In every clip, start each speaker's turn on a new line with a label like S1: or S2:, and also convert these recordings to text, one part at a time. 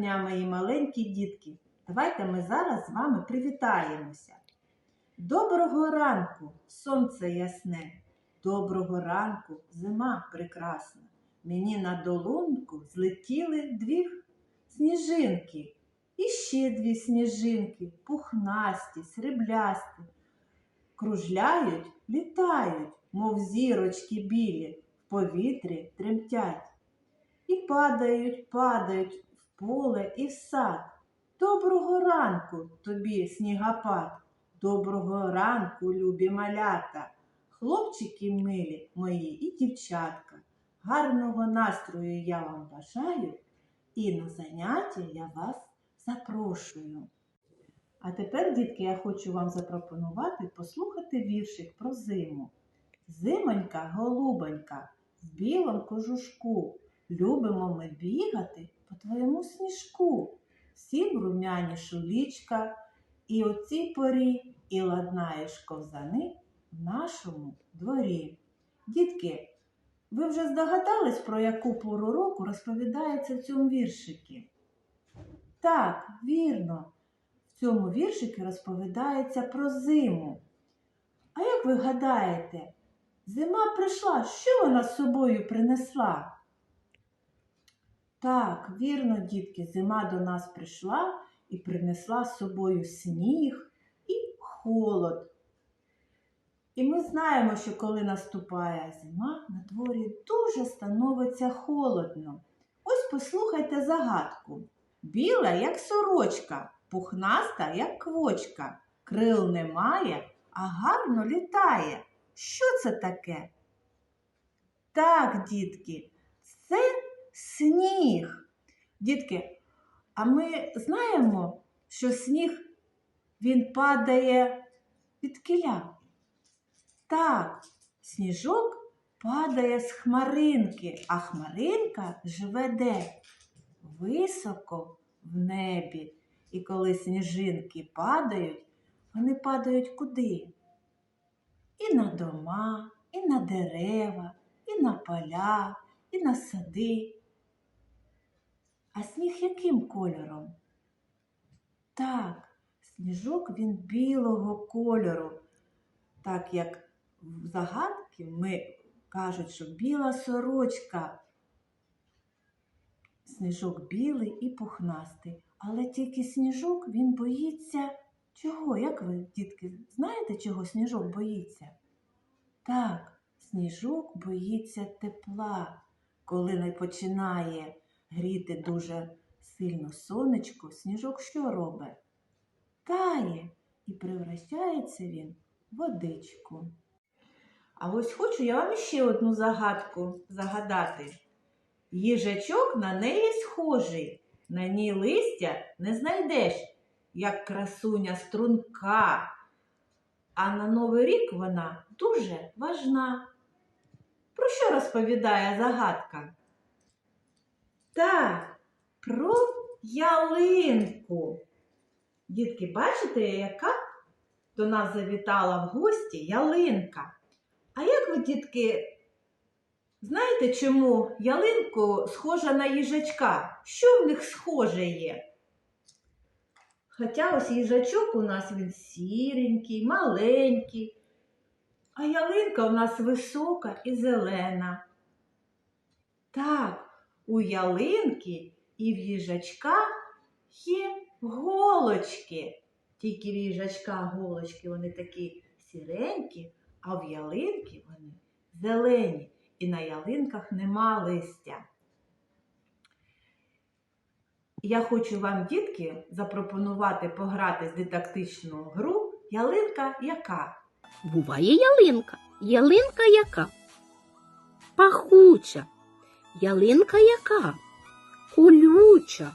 S1: дня, мої маленькі дітки. Давайте ми зараз з вами привітаємося. Доброго ранку, сонце ясне. Доброго ранку, зима прекрасна. Мені на долонку злетіли дві сніжинки. І ще дві сніжинки, пухнасті, сріблясті. Кружляють, літають, мов зірочки білі, в повітрі тремтять. І падають, падають поле і сад. Доброго ранку тобі, снігопад, доброго ранку, любі малята, хлопчики милі мої і дівчатка. Гарного настрою я вам бажаю і на заняття я вас запрошую. А тепер, дітки, я хочу вам запропонувати послухати віршик про зиму. Зимонька, голубонька, в білому кожушку. Любимо ми бігати по твоєму сніжку. Всім румяні шулічка, і о цій порі, і ладнаєш ковзани в нашому дворі. Дітки, ви вже здогадались, про яку пору року розповідається в цьому віршикі? Так, вірно, в цьому віршикі розповідається про зиму. А як ви гадаєте, зима прийшла, що вона з собою принесла? Так, вірно, дітки, зима до нас прийшла і принесла з собою сніг і холод. І ми знаємо, що коли наступає зима, на дворі дуже становиться холодно. Ось послухайте загадку. Біла, як сорочка, пухнаста, як квочка, крил немає, а гарно літає. Що це таке? Так, дітки, це сніг. Дітки, а ми знаємо, що сніг він падає від киля. Так, сніжок падає з хмаринки, а хмаринка живе де? Високо в небі. І коли сніжинки падають, вони падають куди? І на дома, і на дерева, і на поля, і на сади. А сніг яким кольором? Так, сніжок він білого кольору. Так як в загадки ми кажуть, що біла сорочка. Сніжок білий і пухнастий. Але тільки сніжок він боїться чого? Як ви, дітки, знаєте, чого сніжок боїться? Так, сніжок боїться тепла. Коли не починає гріти дуже сильно сонечко, сніжок що робить? Тає і превращається він в водичку. А ось хочу я вам ще одну загадку загадати. Їжачок на неї схожий, на ній листя не знайдеш, як красуня струнка. А на Новий рік вона дуже важна. Про що розповідає загадка? Так, про ялинку. Дітки, бачите, яка до нас завітала в гості ялинка. А як ви, дітки, знаєте, чому ялинку схожа на їжачка? Що в них схоже є? Хоча ось їжачок у нас він сіренький, маленький, а ялинка у нас висока і зелена. Так, у ялинки і в їжачка є голочки. Тільки в їжачка голочки вони такі сіренькі, а в ялинки вони зелені. І на ялинках нема листя. Я хочу вам, дітки, запропонувати пограти з дидактичну гру Ялинка яка?
S2: Буває ялинка. Ялинка яка? Пахуча. Ялинка яка? Колюча.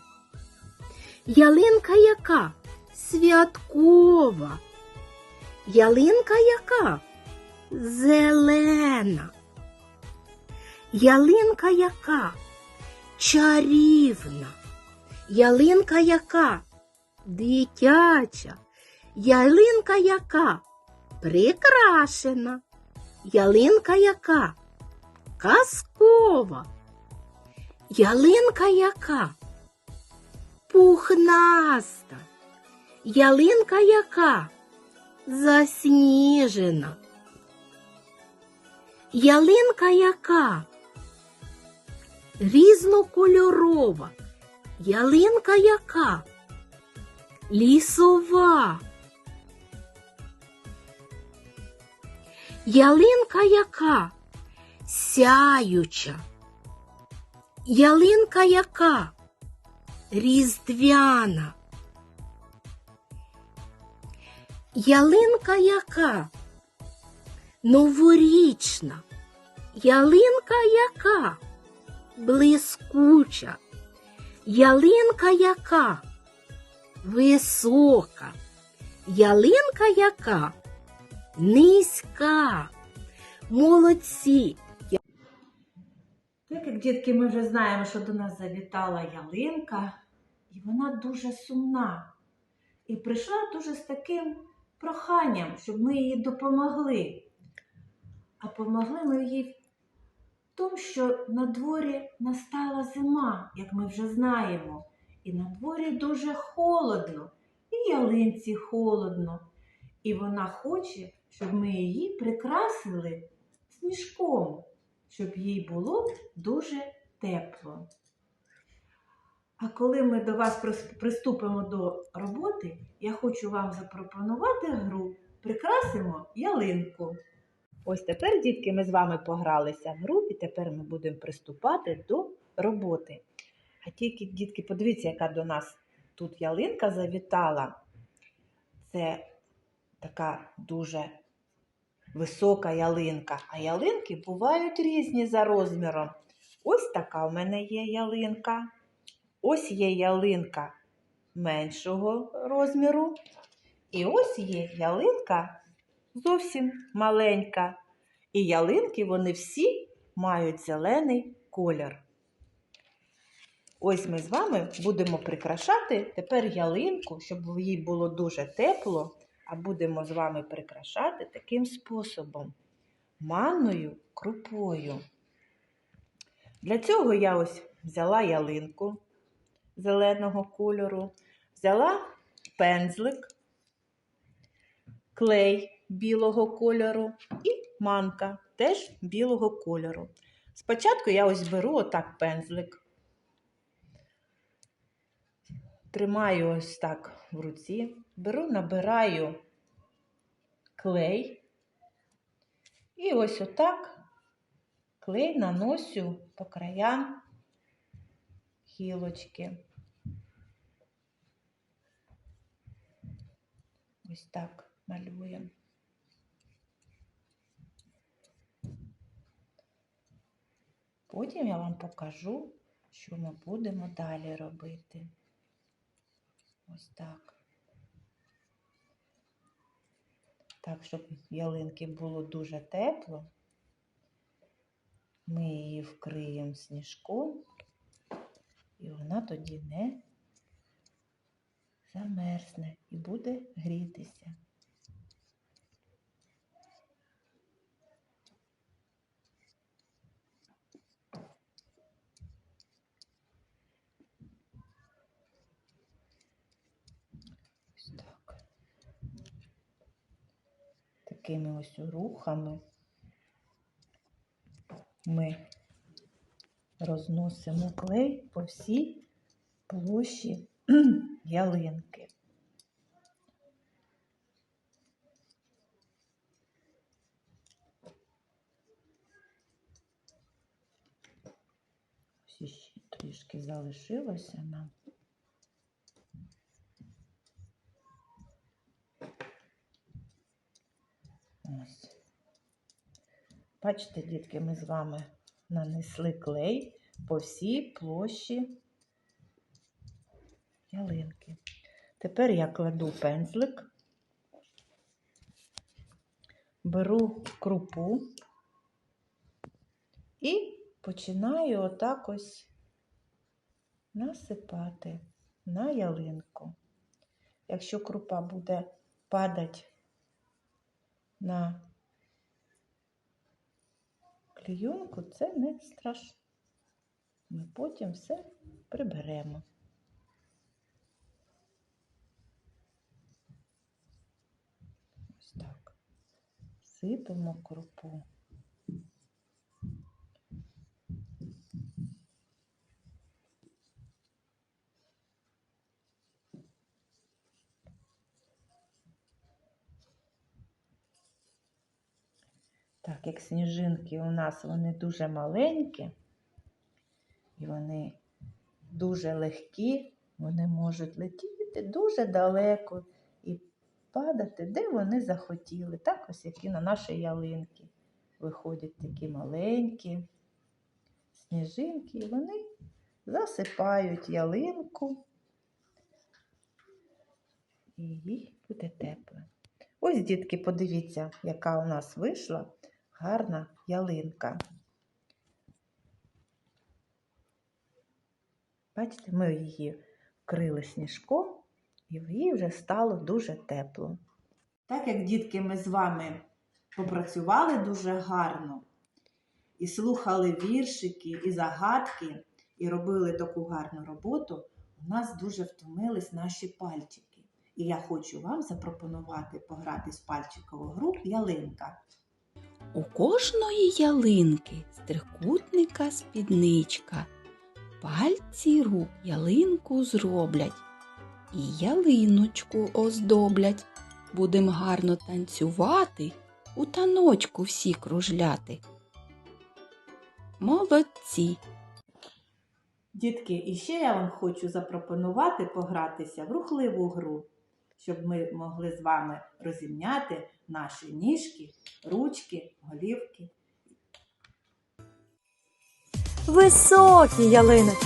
S2: Ялинка яка? Святкова. Ялинка яка? Зелена. Ялинка яка? Чарівна. Ялинка яка? Дитяча. Ялинка яка? Прикрашена. Ялинка яка? Казкова. Ялинка яка? Пухнаста. Ялинка яка? Засніжена. Ялинка яка? Різнокольорова. Ялинка яка? Лісова. Ялинка яка? Сяюча. Ялинка яка? Різдвяна. Ялинка яка? Новорічна. Ялинка яка? Блискуча. Ялинка яка? Висока. Ялинка яка? Низька. Молодці.
S1: Так як дітки, ми вже знаємо, що до нас завітала ялинка, і вона дуже сумна. І прийшла дуже з таким проханням, щоб ми їй допомогли. А помогли ми їй в тому, що на дворі настала зима, як ми вже знаємо. І на дворі дуже холодно, і ялинці холодно. І вона хоче, щоб ми її прикрасили сніжком, щоб їй було дуже тепло. А коли ми до вас приступимо до роботи, я хочу вам запропонувати гру Прикрасимо ялинку. Ось тепер, дітки, ми з вами погралися в гру, і тепер ми будемо приступати до роботи. А тільки, дітки, подивіться, яка до нас тут ялинка завітала. Це така дуже висока ялинка. А ялинки бувають різні за розміром. Ось така в мене є ялинка. Ось є ялинка меншого розміру. І ось є ялинка зовсім маленька. І ялинки вони всі мають зелений колір. Ось ми з вами будемо прикрашати тепер ялинку, щоб їй було дуже тепло, а будемо з вами прикрашати таким способом манною крупою. Для цього я ось взяла ялинку зеленого кольору, взяла пензлик, клей білого кольору і манка теж білого кольору. Спочатку я ось беру отак пензлик, тримаю ось так в руці, беру, набираю клей і ось отак клей наносю по краям гілочки. Ось так малюємо. Потім я вам покажу, що ми будемо далі робити. Ось так. Так, щоб ялинки було дуже тепло, ми її вкриємо сніжком, і вона тоді не замерзне і буде грітися. Такими ось рухами ми розносимо клей по всій площі ялинки. Ось ще трішки залишилося нам. Ось. Бачите, дітки, ми з вами нанесли клей по всій площі ялинки. Тепер я кладу пензлик, беру крупу і починаю отак ось насипати на ялинку. Якщо крупа буде падати на клейонку, це не страшно. Ми потім все приберемо. Ось так. Сипемо крупу. Як сніжинки у нас вони дуже маленькі, і вони дуже легкі, вони можуть летіти дуже далеко і падати, де вони захотіли. Так ось які на наші ялинки. Виходять такі маленькі сніжинки, і вони засипають ялинку, і їй буде тепло. Ось, дітки, подивіться, яка у нас вийшла гарна ялинка. Бачите, ми її вкрили сніжком, і їй вже стало дуже тепло. Так як дітки ми з вами попрацювали дуже гарно і слухали віршики і загадки, і робили таку гарну роботу, у нас дуже втомились наші пальчики. І я хочу вам запропонувати пограти з пальчикову гру ялинка.
S3: У кожної ялинки з трикутника спідничка. Пальці рук ялинку зроблять і ялиночку оздоблять. Будем гарно танцювати, у таночку всі кружляти. Молодці!
S1: Дітки, і ще я вам хочу запропонувати погратися в рухливу гру, щоб ми могли з вами розімняти наші ніжки, ручки, голівки.
S4: Високі ялиночки.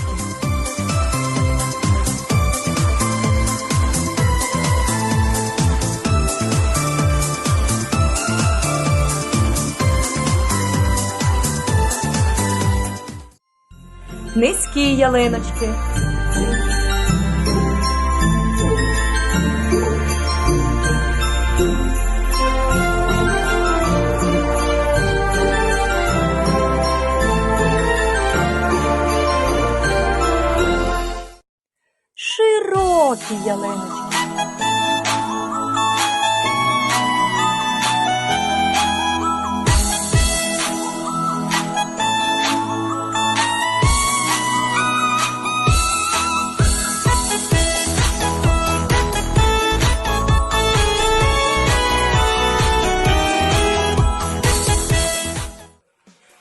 S4: Низькі ялиночки. Широкі ялиночки.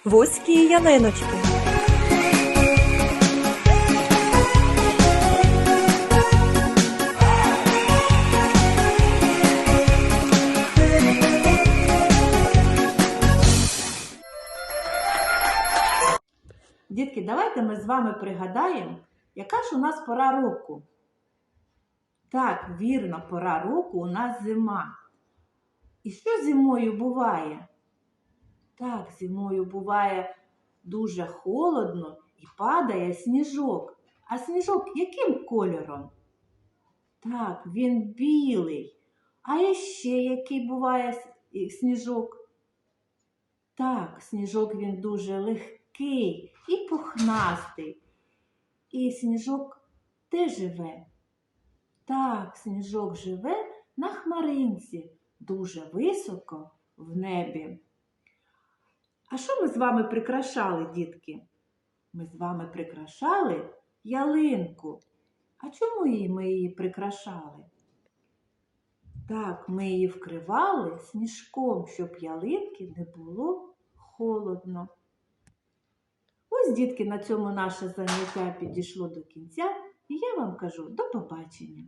S4: Вузькі ялиночки.
S1: Вами пригадаємо, яка ж у нас пора року. Так, вірно, пора року у нас зима. І що зимою буває? Так, зимою буває дуже холодно і падає сніжок. А сніжок яким кольором? Так, він білий. А ще який буває сніжок? Так, сніжок він дуже легкий і пухнастий. І сніжок де живе? Так, сніжок живе на хмаринці, дуже високо в небі. А що ми з вами прикрашали, дітки? Ми з вами прикрашали ялинку. А чому ми її прикрашали? Так, ми її вкривали сніжком, щоб ялинки не було холодно. Ось, дітки, на цьому наше заняття підійшло до кінця, і я вам кажу до побачення.